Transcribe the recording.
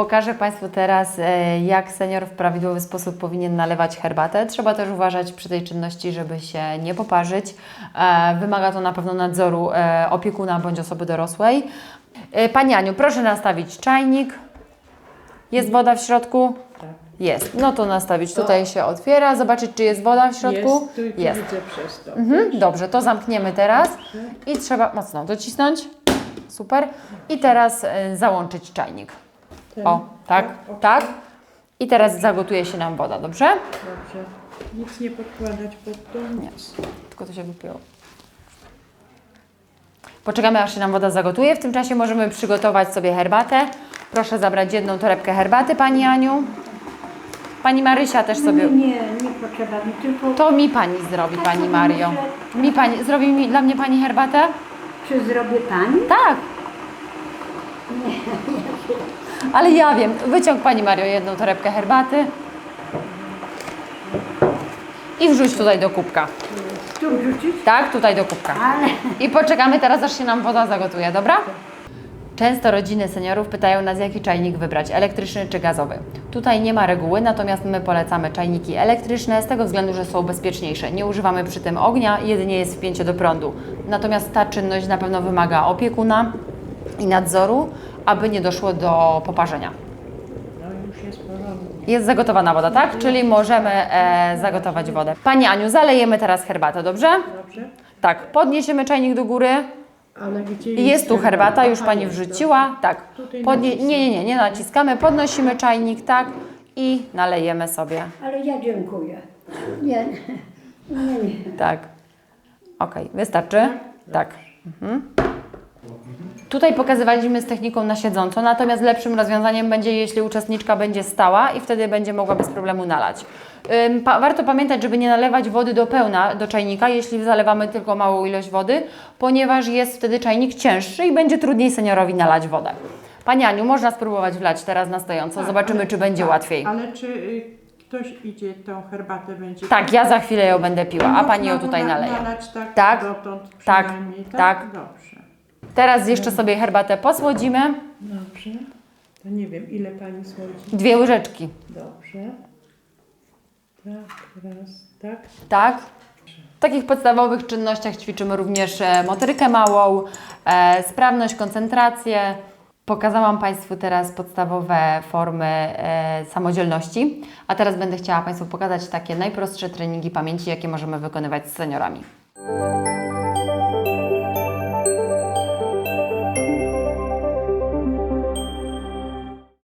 Pokażę Państwu teraz, e, jak senior w prawidłowy sposób powinien nalewać herbatę. Trzeba też uważać przy tej czynności, żeby się nie poparzyć. E, Wymaga to na pewno nadzoru e, opiekuna bądź osoby dorosłej. Pani Aniu, proszę nastawić czajnik. Jest woda w środku? Tak. Jest. No to nastawić. Tutaj się otwiera. Zobaczyć, czy jest woda w środku. Jest, tylko Jest. widzę przez to. Mhm, dobrze, to zamkniemy teraz i trzeba mocno docisnąć. Super. I teraz załączyć czajnik. Ten. O, tak, O, tak. I teraz zagotuje się nam woda, dobrze? Dobrze. Nic nie podkładać pod to. Nic. Tylko to się wypiło. Poczekamy, aż się nam woda zagotuje. W tym czasie możemy przygotować sobie herbatę. Proszę zabrać jedną torebkę herbaty, Pani Aniu. Pani Marysia też sobie... Nie, nie, nie potrzeba mi, tylko To mi Pani zrobi, Pani Mario. Mi Pani, zrobi mi dla mnie Pani herbatę? czy zrobię Pani? Tak. Ale ja wiem. Wyciąg Pani Mario jedną torebkę herbaty. I wrzuć tutaj do kubka. Tu wrzucić? Tak, tutaj do kubka. Ale I poczekamy teraz, aż się nam woda zagotuje, dobra? Często rodziny seniorów pytają nas, jaki czajnik wybrać, elektryczny czy gazowy. Tutaj nie ma reguły, natomiast my polecamy czajniki elektryczne z tego względu, że są bezpieczniejsze. Nie używamy przy tym ognia, jedynie jest wpięcie do prądu. Natomiast ta czynność na pewno wymaga opiekuna i nadzoru, aby nie doszło do poparzenia. No już jest porządnie. Jest zagotowana woda, tak? Czyli możemy e, zagotować wodę. Pani Aniu, zalejemy teraz herbatę, dobrze? Dobrze? Tak, podniesiemy czajnik do góry. Ale gdzie Jest tu herbata, już Aha, Pani jest, wrzuciła. Tak. Podnie- nie, nie, nie, nie naciskamy. Podnosimy czajnik, tak. I nalejemy sobie. ale ja dziękuję. Nie, nie, nie. Tak. Okej, wystarczy? Tak. Mhm. Tutaj pokazywaliśmy z techniką na siedząco, natomiast lepszym rozwiązaniem będzie, jeśli uczestniczka będzie stała i wtedy będzie mogła bez problemu nalać. Pa, warto pamiętać, żeby nie nalewać wody do pełna do czajnika, jeśli zalewamy tylko małą ilość wody, ponieważ jest wtedy czajnik cięższy i będzie trudniej seniorowi nalać wodę. Pani Aniu, można spróbować wlać teraz na stojąco, Tak, zobaczymy, ale- czy będzie tak, łatwiej. Ale czy y, ktoś idzie tą herbatę będzie... Tak, ja za chwilę ją będę piła, a Pani ją tutaj na- naleje. Nalać tak, Tak, dotąd tak, przynajmniej, tak. Dobrze. Teraz jeszcze sobie herbatę posłodzimy. Dobrze. To nie wiem, ile Pani słodzi. Dwie łyżeczki. Dobrze. Tak, raz, tak. Tak. W takich podstawowych czynnościach ćwiczymy również e, motorykę małą, e, sprawność, koncentrację. Pokazałam Państwu teraz podstawowe formy e, samodzielności, a teraz będę chciała Państwu pokazać takie najprostsze treningi pamięci, jakie możemy wykonywać z seniorami.